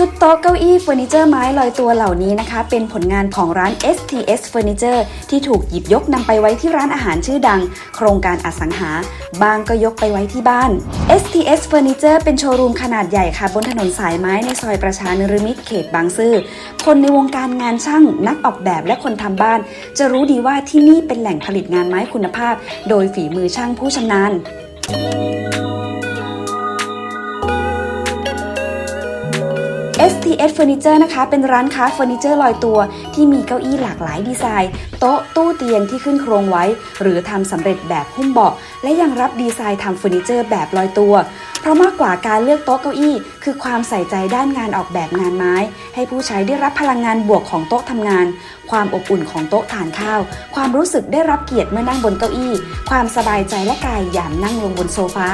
ชุดโต๊ะเก้าอี้เฟอร์นิเจอร์ไม้ลอยตัวเหล่านี้นะคะ เป็นผลงานของร้าน STS Furniture ที่ถูกหยิบยกนำไปไว้ที่ร้านอาหารชื่อดัง โครงการอสังหา บางก็ยกไปไว้ที่บ้าน STS Furniture เป็นโชว์รูมขนาดใหญ่ค่ะ บนถนนสายไม้ในซอยประชานรมิตรเขตบางซื่อ คนในวงการงานช่าง นักออกแบบและคนทำบ้าน จะรู้ดีว่าที่นี่เป็นแหล่งผลิตงานไม้คุณภาพ โดยฝีมือช่างผู้ชำนาญ STS Furniture นะคะ เป็นร้านค้าเฟอร์นิเจอร์ลอยตัว ที่มีเก้าอี้หลากหลายดีไซน์ โต๊ะตู้เตียงที่ขึ้นโครงไว้ หรือทำสำเร็จแบบหุ้มเบาะ และยังรับดีไซน์ทำเฟอร์นิเจอร์แบบลอยตัว เพราะมากกว่าการเลือกโต๊ะเก้าอี้ คือความใส่ใจด้านงานออกแบบงานไม้ ให้ผู้ใช้ได้รับพลังงานบวกของโต๊ะทำงาน ความอบอุ่นของโต๊ะทานข้าว ความรู้สึกได้รับเกียรติเมื่อนั่งบนเก้าอี้ ความสบายใจและกายยามนั่งลงบนโซฟา